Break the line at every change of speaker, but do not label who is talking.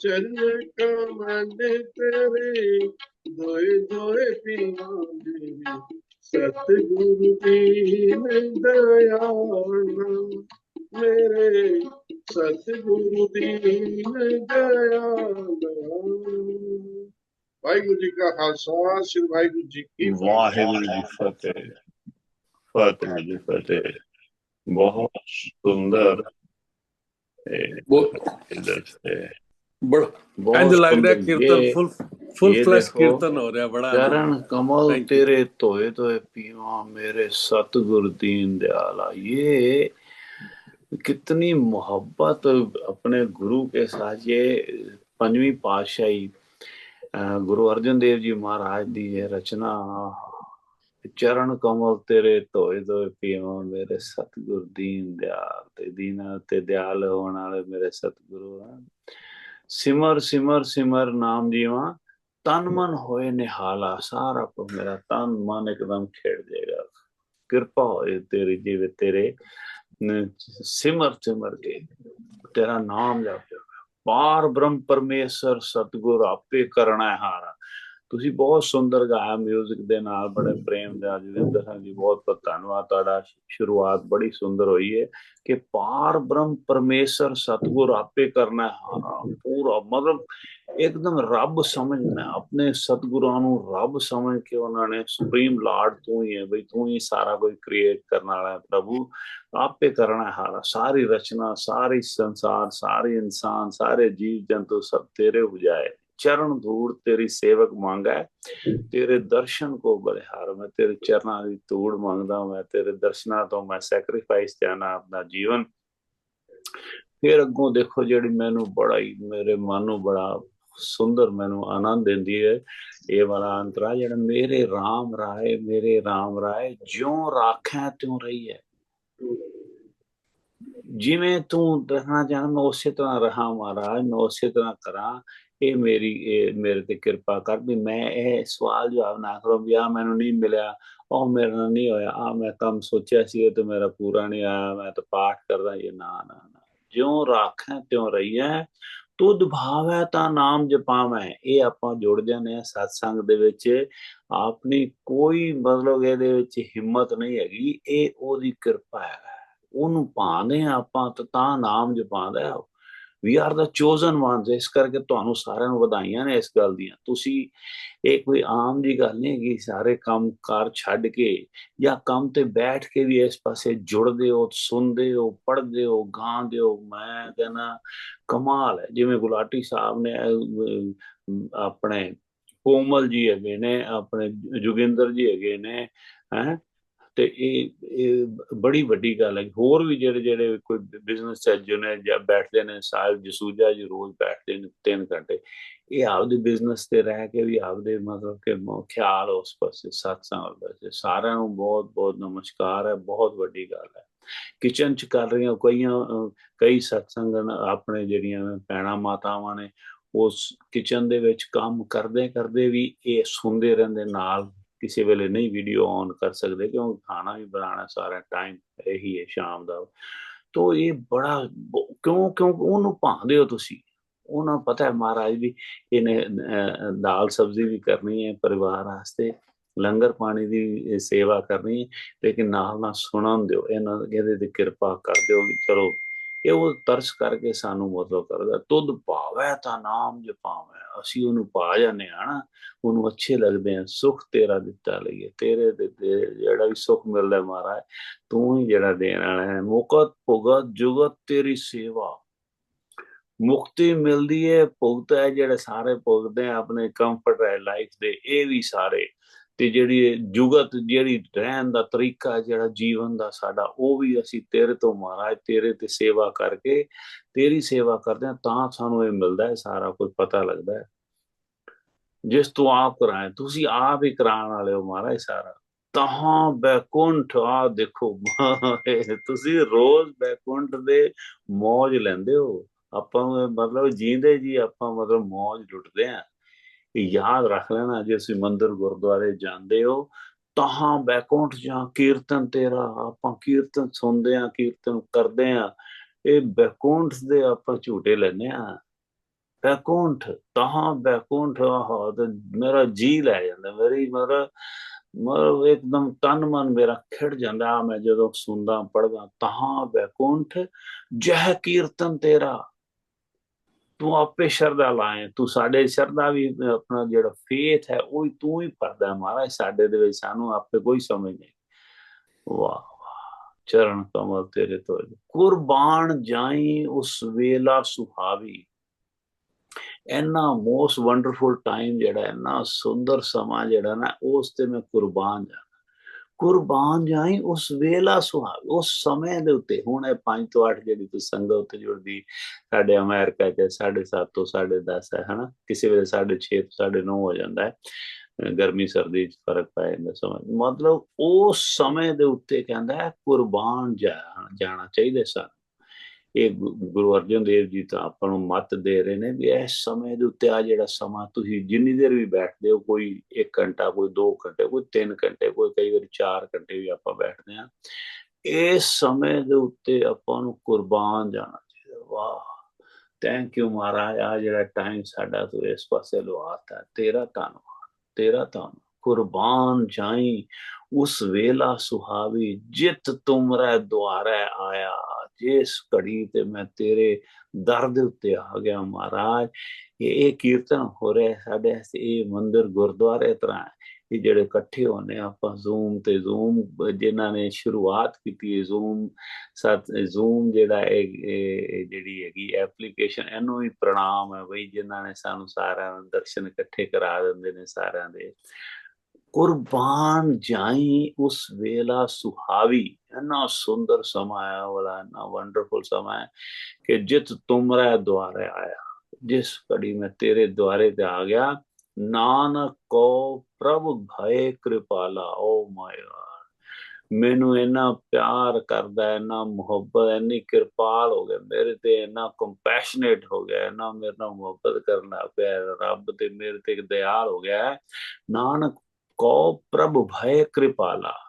ਚਰਨ ਕਮਲ ਤੇਰੇ ਦੋਏ ਦੋਏ ਪੀਵਾਂ ਦੇ। ਸਤਿਗੁਰੂ ਦੀਨ ਦਇਆਲ ਮੇਰੇ ਸਤਿਗੁਰੂ ਦੀਨ ਦਇਆਲ ਵਾਹਿਗੁਰੂ ਜੀ ਕਾ ਖਾਲਸਾ ਸ੍ਰੀ ਵਾਹਿਗੁਰੂ ਜੀ ਕੀ।
ਵਾਹਿਗੁਰੂ ਜੀ ਫਤਿਹ। ਫਤਿਹ ਜੀ ਫਤਿਹ। ਬਹੁਤ ਸੁੰਦਰ। ਇਹ ਇਹਦੇ ਤੇ
ਬੜਾ
ਬਹੁਤ
ਇੰਜ ਲੱਗ ਰਿਹਾ
ਸੁੰਦਰ।
ਕੀਰਤਨ
ਇਹ
ਫੁੱਲ ਫੁੱਲ
ਇਹ
ਫਲੈਸ਼
ਦੇਖੋ,
ਕੀਰਤਨ ਹੋ ਰਿਹਾ ਬੜਾ
ਚਰਨ ਕਮਲ
Thank you.
ਤੇਰੇ ਧੋਏ ਧੋਏ ਪੀਵਾ ਮੇਰੇ ਸਤਿਗੁਰ ਦੀਨ ਦਿਆਲਾ ये कितनी मोहब्बत अपने गुरु के साथ ये पंजवी पातशाही अ, गुरु अर्जन देव जी महाराज दी ये रचना ਚਰਨ ਕਮਲ ਤੇਰੇ ਧੋਏ ਧੋਏ ਪੀਵਾ ਮੇਰੇ ਸਤਿਗੁਰ ਦੀਨ ਦਿਆਲ ਤੇ ਦੀਨਾ ਤੇ ਦਿਆਲ ਹੋਣ ਵਾਲੇ ਮੇਰੇ ਸਤਿਗੁਰੂ ਆ ਸਿਮਰ ਸਿਮਰ ਸਿਮਰ ਨਾਮ ਜੀਵਾ, ਤਨ ਮਨ ਹੋਏ ਨਿਹਾਲਾ, ਸਾਰਾ ਕੁਝ ਮੇਰਾ ਤਨ ਮਨ ਇੱਕਦਮ ਖੇੜ ਜਾਏਗਾ ਕਿਰਪਾ ਹੋਏ ਤੇਰੀ, ਜੀਵੇ ਤੇਰੇ ਸਿਮਰ ਸਿਮਰ ਕੇ ਤੇਰਾ ਨਾਮ ਜਪਿਓ ਪਾਰ ਬ੍ਰਹਮ ਪਰਮੇਸ਼ਰ, ਸਤਗੁਰ ਆਪੇ ਕਰਨਾ ਹੈ ਹਾਰਾ। ਤੁਸੀਂ ਬਹੁਤ ਸੁੰਦਰ ਗਾਇਆ 뮤직 ਦੇ ਨਾਲ ਬੜੇ ਪ੍ਰੇਮ ਦਾ ਜਵਿੰਦਰ ਸਿੰਘ ਜੀ ਬਹੁਤ ਬਹੁਤ ਧੰਨਵਾਦ ਤੁਹਾਡਾ ਸ਼ੁਰੂਆਤ ਬੜੀ ਸੁੰਦਰ ਹੋਈ ਹੈ ਕਿ ਪਾਰ ਬ੍ਰਹਮ ਪਰਮੇਸ਼ਰ ਸਤਗੁਰ ਆਪੇ ਕਰਨਾ ਹੈ। ਪੂਰਾ ਮਤਲਬ ਇੱਕਦਮ ਰੱਬ ਸਮਝਣਾ ਹੈ, ਆਪਣੇ ਸਤਿਗੁਰਾਂ ਨੂੰ ਰੱਬ ਸਮਝ ਕੇ ਉਹਨਾਂ ਨੇ ਸੁਪਰੀਮ ਲਾਰਡ ਤੂੰ ਹੀ ਹੈ ਬਈ ਤੂੰ ਹੀ ਸਾਰਾ ਕੁਝ ਕ੍ਰੀਏਟ ਕਰਨ ਵਾਲਾ ਹੈ ਪ੍ਰਭੂ ਆਪੇ ਕਰਨਾ ਹੈ ਹਾਰਾ। ਸਾਰੀ ਰਚਨਾ ਸਾਰੀ ਸੰਸਾਰ ਸਾਰੇ ਇਨਸਾਨ ਸਾਰੇ ਜੀਵ ਜੰਤੂ ਸਭ ਤੇਰੇ ਉਜਾਏ ਚਰਨ ਧੂੜ ਤੇਰੀ ਸੇਵਕ ਮੰਗਾ ਤੇਰੇ ਦਰਸ਼ਨ ਕੋ ਬਲਿਹਾਰ ਮੈਂ ਤੇਰੇ ਚਰਨਾਂ ਦੀ ਧੂੜ ਮੰਗਦਾ ਮੈਂ ਤੇਰੇ ਦਰਸ਼ਨਾਂ ਤੋਂ ਮੈਂ ਸੈਕਰੀਫਾਈਸ ਜਾਣਾ ਆਪਣਾ ਜੀਵਨ। ਫਿਰ ਅੱਗੋਂ ਦੇਖੋ ਜਿਹੜੀ ਮੈਨੂੰ ਬੜਾ ਹੀ ਮੇਰੇ ਮਨ ਨੂੰ ਬੜਾ ਸੁੰਦਰ ਮੈਨੂੰ ਆਨੰਦ ਦਿੰਦੀ ਹੈ ਇਹ ਵਾਲਾ ਅੰਤਰਾ ਜਿਹੜਾ ਮੇਰੇ RAM ਰਾਏ ਮੇਰੇ RAM ਰਾਏ ਜਿਉਂ ਰਾਖੈ ਤਿਉ ਰਹੀ ਹੈ। ਜਿਵੇਂ ਤੂੰ ਰਹਿਣਾ ਚਾਹਨਾ ਮੈਂ ਉਸੇ ਤਰ੍ਹਾਂ ਰਹਾ ਮਹਾਰਾਜ ਮੈਂ ਉਸੇ ਤਰ੍ਹਾਂ ਕਰਾਂ। ਇਹ ਮੇਰੀ, ਇਹ ਮੇਰੇ ਤੇ ਕਿਰਪਾ ਕਰ ਵੀ ਮੈਂ ਇਹ ਸਵਾਲ ਜਵਾਬ ਨਾ ਕਰੋ ਵੀ ਆ ਮੈਨੂੰ ਨਹੀਂ ਮਿਲਿਆ, ਉਹ ਮੇਰੇ ਨਾਲ ਨਹੀਂ ਹੋਇਆ ਆ ਮੈਂ ਕੰਮ ਸੋਚਿਆ ਸੀ, ਇਹ ਤੇ ਮੇਰਾ ਪੂਰਾ ਨਹੀਂ ਆਇਆ ਮੈਂ ਤਾਂ ਪਾਠ ਕਰਦਾ ਇਹ ਨਾ ਨਾ ਨਾ। ਜਿਉਂ ਰਾਖੈ, ਤਿਉ ਰਹੀ ਤੁਧ ਭਾਵੈ ਤਾਂ ਨਾਮ ਜਪਾਵੈ। ਇਹ ਆਪਾਂ ਜੁੜ ਜਾਂਦੇ ਆ satsang ਦੇ ਵਿੱਚ। ਆਪਣੀ ਕੋਈ ਮਤਲਬ ਇਹਦੇ ਵਿੱਚ ਹਿੰਮਤ ਨਹੀਂ ਹੈਗੀ, ਇਹ ਉਹਦੀ ਕਿਰਪਾ ਹੈ। ਉਹਨੂੰ ਪਾਉਂਦੇ ਆ ਆਪਾਂ ਤਾਂ ਤਾਂ ਨਾਮ ਜਪਾਉਂਦਾ ਵੀ ਆਰ ਦਾ ਚੋਜ਼ਨ ਵਨਸ ਇਸ ਕਰਕੇ ਤੁਹਾਨੂੰ ਸਾਰਿਆਂ ਨੂੰ ਵਧਾਈਆਂ ਨੇ ਇਸ ਗੱਲ ਦੀਆਂ। ਤੁਸੀਂ, ਇਹ ਕੋਈ ਆਮ ਜੀ ਗੱਲ ਨਹੀਂ ਹੈਗੀ, ਸਾਰੇ ਕੰਮ ਕਾਰ ਛੱਡ ਕੇ ਜਾਂ ਕੰਮ ਤੇ ਬੈਠ ਕੇ ਵੀ ਇਸ ਪਾਸੇ ਜੁੜਦੇ ਹੋ, ਸੁਣਦੇ ਹੋ, ਪੜ੍ਹਦੇ ਹੋ, ਗਾਉਂਦੇ ਹੋ, ਮੈਂ ਕਹਿੰਦਾ ਕਮਾਲ ਹੈ। ਜਿਵੇਂ ਗੁਲਾਟੀ ਸਾਹਿਬ ਨੇ ਆਪਣੇ ਕੋਮਲ ਜੀ ਹੈਗੇ ਨੇ, ਆਪਣੇ ਜੁਗਿੰਦਰ ਜੀ ਹੈਗੇ ਨੇ, ਹੈ? ਤੇ ਇਹ ਇਹ ਬੜੀ ਵੱਡੀ ਗੱਲ ਹੈ ਹੋਰ ਵੀ ਜਿਹੜੇ ਜਿਹੜੇ ਕੋਈ ਬਿਜ਼ਨਸ ਸੈਜੂ ਨੇ ਜਾਂ ਬੈਠਦੇ ਨੇ ਸਾਹਿਬ ਜਸੂਜਾ ਜੀ ਰੋਜ਼ ਬੈਠਦੇ ਨੇ 3 ਘੰਟੇ, ਇਹ ਆਪਦੇ ਬਿਜ਼ਨਸ ਤੇ ਰਹਿ ਕੇ ਵੀ ਆਪਦੇ ਮਤਲਬ ਕਿ ਖਿਆਲ ਉਸ ਪਾਸੇ ਸਤਸੰਗ ਵੱਲ ਪਾਸੇ, ਸਾਰਿਆਂ ਨੂੰ ਬਹੁਤ ਬਹੁਤ ਨਮਸਕਾਰ ਹੈ, ਬਹੁਤ ਵੱਡੀ ਗੱਲ ਹੈ। ਕਿਚਨ ਚ ਕਰ ਰਹੀਆਂ ਕਈਆਂ, ਕਈ ਸਤਸੰਗ ਆਪਣੇ ਜਿਹੜੀਆਂ ਪੈਣਾ ਮਾਤਾਵਾਂ ਨੇ, ਉਸ ਕਿਚਨ ਦੇ ਵਿੱਚ ਕੰਮ ਕਰਦੇ ਕਰਦੇ ਵੀ ਇਹ ਸੁਣਦੇ ਰਹਿੰਦੇ ਨਾਲ ਕਿਸੇ ਵੇਲੇ ਨਹੀਂ ਵੀਡੀਓ ਔਨ ਕਰ ਸਕਦੇ ਕਿਉਂ ਖਾਣਾ ਵੀ ਬਣਾਉਣਾ ਸਾਰਾ ਟਾਈਮ ਇਹੀ ਹੈ ਸ਼ਾਮ ਦਾ। ਤੋ ਇਹ ਬੜਾ ਕਿਉਂ ਕਿਉਂ ਉਹਨੂੰ ਭਾਂਦੇ ਹੋ ਤੁਸੀਂ? ਉਹਨਾਂ ਨੂੰ ਪਤਾ ਹੈ ਮਹਾਰਾਜ ਵੀ ਇਹਨੇ ਦਾਲ ਸਬਜ਼ੀ ਵੀ ਕਰਨੀ ਹੈ, ਪਰਿਵਾਰ ਵਾਸਤੇ ਲੰਗਰ ਪਾਣੀ ਦੀ ਸੇਵਾ ਕਰਨੀ ਹੈ, ਲੇਕਿਨ ਨਾਲ ਨਾਲ ਸੁਣਨ ਦਿਓ। ਇਹਨਾਂ ਇਹਦੇ ਤੇ ਕਿਰਪਾ ਕਰ ਦਿਓ ਵੀ ਚਲੋ ਇਹ ਉਹ ਤਰਸ ਕਰਕੇ ਸਾਨੂੰ ਮਤਲਬ ਕਰਦਾ। ਤੁਧ ਭਾਵੈ ਤਾਂ ਨਾਮ ਜਪਾਵੈ। ਅਸੀਂ ਉਹਨੂੰ ਪਾ ਜਾਂਦੇ ਆ ਨਾ, ਉਹਨੂੰ ਅੱਛੇ ਲੱਗਦੇ ਆ ਸੁਖ ਤੇਰਾ ਦਿੱਤਾ ਲਈਏ। ਤੇਰੇ ਤੇ ਜਿਹੜਾ ਵੀ ਸੁਖ ਮਿਲਦਾ ਮਹਾਰਾਜ, ਤੂੰ ਹੀ ਜਿਹੜਾ ਦੇਣ ਵਾਲਾ ਹੈ। ਮੁਕਤ ਭੁਗਤ ਜੁਗਤ ਤੇਰੀ ਸੇਵਾ। ਮੁਕਤੀ ਮਿਲਦੀ ਹੈ, ਭੁਗਤ ਹੈ ਜਿਹੜੇ ਸਾਰੇ ਭੁਗਤਦੇ ਆ, ਆਪਣੇ ਕੰਫਰਟ ਹੈ ਲਾਈਫ ਦੇ, ਇਹ ਵੀ ਸਾਰੇ। ਤੇ ਜਿਹੜੀ ਜੁਗਤ, ਜਿਹੜੀ ਰਹਿਣ ਦਾ ਤਰੀਕਾ, ਜਿਹੜਾ ਜੀਵਨ ਦਾ ਸਾਡਾ, ਉਹ ਵੀ ਅਸੀਂ ਤੇਰੇ ਤੋਂ ਮਹਾਰਾਜ, ਤੇਰੇ ਤੇ ਸੇਵਾ ਕਰਕੇ, ਤੇਰੀ ਸੇਵਾ ਕਰਦੇ ਹਾਂ, ਤਾਂ ਸਾਨੂੰ ਇਹ ਮਿਲਦਾ ਹੈ, ਸਾਰਾ ਕੁਝ ਪਤਾ ਲੱਗਦਾ ਹੈ। ਜਿਸ ਤੋਂ ਆਪ ਕਰਾਏ ਤੁਸੀਂ ਆਪ ਹੀ ਕਰਾਉਣ ਵਾਲੇ ਹੋ ਮਹਾਰਾਜ ਸਾਰਾ। ਤਹਾਂ ਬੈਕੁੰਠ ਆ ਦੇਖੋ ਤੁਸੀਂ ਰੋਜ਼ ਬੈਕੁੰਠ ਦੇ ਮੌਜ ਲੈਂਦੇ ਹੋ। ਆਪਾਂ ਨੂੰ ਮਤਲਬ, ਜੀਂਦੇ ਜੀ, ਆਪਾਂ ਮਤਲਬ ਮੌਜ ਲੁੱਟਦੇ ਆ ਯਾਦ ਰੱਖ ਲੈਣਾ, ਜੇ ਤੁਸੀਂ ਮੰਦਿਰ ਗੁਰਦੁਆਰੇ ਜਾਂਦੇ ਹੋ ਤਹਾਂ ਬੈਕੁੰਠ ਜਾਂ ਕੀਰਤਨ ਤੇਰਾ, ਆਪਾਂ ਕੀਰਤਨ ਸੁਣਦੇ ਆ ਕੀਰਤਨ ਕਰਦੇ ਆ ਇਹ ਬੈਕੁੰਠ ਦੇ ਆਪਾਂ ਝੂਟੇ ਲੈਨੇ ਆ ਬੈਕੁੰਠ ਤਹਾਂ ਬੈਕੁੰਠ, ਆਹ ਮੇਰਾ ਜੀ ਲੈ ਜਾਂਦਾ, ਮੇਰੀ ਮੇਰਾ, ਮਰ ਇੱਕਦਮ ਤਨ ਮਨ ਮੇਰਾ ਖਿੜ ਜਾਂਦਾ ਮੈਂ ਜਦੋਂ ਸੁਣਦਾ ਪੜਦਾ ਤਹਾਂ ਬੈਕੁੰਠ, ਜਹ ਕੀਰਤਨ ਤੇਰਾ। ਤੂੰ ਆਪੇ ਸ਼ਰਧਾ ਲਾਏ, ਤੂੰ ਸਾਡੇ ਸ਼ਰਧਾ ਵੀ ਆਪਣਾ ਜਿਹੜਾ ਫੇਥ ਹੈ, ਉਹ ਤੂੰ ਹੀ ਭਰਦਾ ਮਹਾਰਾਜ, ਸਾਡੇ ਦੇ ਵਿੱਚ ਸਾਨੂੰ ਆਪੇ ਕੋਈ ਸਮਝ ਨਹੀਂ। ਵਾਹ ਵਾਹ, ਚਰਨ ਕਮਲ ਤੇਰੇ ਤੋਂ। ਕੁਰਬਾਨ ਜਾਈ ਉਸ ਵੇਲਾ ਸੁਹਾਵੀ। ਇੰਨਾ ਮੋਸਟ ਵੰਡਰਫੁਲ ਟਾਈਮ ਜਿਹੜਾ ਇੰਨਾ ਸੁੰਦਰ ਸਮਾਂ ਜਿਹੜਾ ਨਾ, ਉਸ ਤੇ ਮੈਂ ਕੁਰਬਾਨ ਜਾ ਕੁਰਬਾਨ ਜਾਈ ਉਸ ਵੇਲਾ ਸੁਹਾਵ ਉਸ ਸਮੇਂ ਦੇ ਉੱਤੇ। ਹੁਣ ਇਹ 5 ਤੋਂ 8 ਜਿਹੜੀ ਤੁਸੀਂ ਸੰਗਤ ਉੱਤੇ ਜੁੜਦੀ, ਸਾਡੇ ਅਮਰੀਕਾ ਚ 7:30 ਤੋਂ 10:30 ਹੈ, ਹਨਾ? ਕਿਸੇ ਵੇਲੇ 6:30 ਤੋਂ 9:30 ਹੋ ਜਾਂਦਾ ਹੈ। ਗਰਮੀ, ਸਰਦੀ ਚ ਫ਼ਰਕ ਪੈ ਜਾਂਦਾ ਸਮਾਂ। ਮਤਲਬ ਉਸ ਸਮੇਂ ਦੇ ਉੱਤੇ ਕਹਿੰਦਾ ਹੈ, ਕੁਰਬਾਨ ਜਾਣਾ ਚਾਹੀਦਾ ਸਾਨੂੰ। ਇਹ ਗੁਰੂ ਅਰਜਨ ਦੇਵ ਜੀ ਤਾਂ ਆਪਾਂ ਨੂੰ ਮਤ ਦੇ ਰਹੇ ਨੇ ਵੀ ਇਸ ਸਮੇਂ ਦੇ ਉੱਤੇ ਆ ਜਿਹੜਾ ਸਮਾਂ, ਤੁਸੀਂ ਜਿੰਨੀ ਦੇਰ ਵੀ ਬੈਠਦੇ ਹੋ, ਕੋਈ 1 ਘੰਟਾ, ਕੋਈ 2 ਘੰਟੇ, ਕੋਈ 3 ਘੰਟੇ, ਕੋਈ ਕਈ ਵਾਰ 4 ਘੰਟੇ ਵੀ ਆਪਾਂ ਬੈਠਦੇ ਆ ਇਸ ਸਮੇਂ ਦੇ ਉੱਤੇ ਆਪਾਂ ਨੂੰ ਕੁਰਬਾਨ ਜਾਣਾ ਚਾਹੀਦਾ। ਵਾਹ! ਥੈਂਕ ਯੂ ਮਹਾਰਾਜ ਆ ਜਿਹੜਾ ਟਾਈਮ ਸਾਡਾ ਤੂੰ ਇਸ ਪਾਸੇ ਲਵਾਤਾ, ਤੇਰਾ ਧੰਨਵਾਦ, ਤੇਰਾ ਧੰਨ ਕੁਰਬਾਨ ਜਾਈ, ਉਸ ਵੇਲਾ ਸੁਹਾਵੀ ਜਿਤ ਤੁਮਰੇ, ਦੁਆਰੇ ਆਇਆ। ਜਿਸ ਘੜੀ ਤੇ ਮੈਂ ਤੇਰੇ ਦਰ ਦੇ ਉੱਤੇ ਆ ਗਿਆ ਮਹਾਰਾਜ, ਇਹ ਕੀਰਤਨ ਹੋ ਰਿਹਾ ਸਾਡੇ ਇਹ ਮੰਦਿਰ ਗੁਰਦੁਆਰੇ ਤਰ੍ਹਾਂ ਇਹ ਜਿਹੜੇ ਇਕੱਠੇ ਹੋਣੇ ਆਪਾਂ ਜ਼ੂਮ ਤੇ ਜ਼ੂਮ ਜਿਨ੍ਹਾਂ ਨੇ ਸ਼ੁਰੂਆਤ ਕੀਤੀ ਹੈ ਜ਼ੂਮ ਸਤ ਜ਼ੂਮ ਜਿਹੜਾ ਇਹ ਜਿਹੜੀ ਹੈਗੀ ਐਪਲੀਕੇਸ਼ਨ ਇਹਨੂੰ ਹੀ ਪ੍ਰਣਾਮ ਹੈ ਬਈ, ਜਿਨ੍ਹਾਂ ਨੇ ਸਾਨੂੰ ਸਾਰਿਆਂ ਨੂੰ ਦਰਸ਼ਨ ਇਕੱਠੇ ਕਰਾ ਦਿੰਦੇ ਨੇ ਸਾਰਿਆਂ ਦੇ। ਕੁਰਬਾਨ ਜਾਈ ਉਸ ਵੇਲਾ ਸੁਹਾਵੀ। ਇੰਨਾ ਸੁੰਦਰ ਸਮਾਂ ਆਇਆ ਵਾਲਾ, ਇੰਨਾ ਵੰਡਰਫੁਲ ਸਮਾਂ ਕਿ ਜਿਤ ਤੁਮਰੇ ਦੁਆਰੇ ਆਇਆ। ਜਿਸ ਕੜੀ ਮੈਂ ਤੇਰੇ ਦੁਆਰੇ ਤੇ ਆ ਗਿਆ, ਨਾਨਕ ਕੋ ਪ੍ਰਭ ਭਏ ਕਿਰਪਾਲਾ, ਓ ਮਾਈ ਮੈਨੂੰ ਇੰਨਾ ਪਿਆਰ ਕਰਦਾ, ਇੰਨਾ ਮੁਹੱਬਤ, ਇੰਨੀ ਕਿਰਪਾਲ ਹੋ ਗਿਆ, ਮੇਰੇ ਤੇ ਇੰਨਾ ਕੰਪੈਸ਼ਨੇਟ ਹੋ ਗਿਆ, ਇੰਨਾ ਮੇਰੇ ਨਾਲ ਮੁਹੱਬਤ ਕਰਨ ਲੱਗ ਪਿਆ, ਰੱਬ ਤੇ ਮੇਰੇ ਤੇ ਦਿਆਲ ਹੋ ਗਿਆ। ਨਾਨਕ को प्रभु भय कृपाला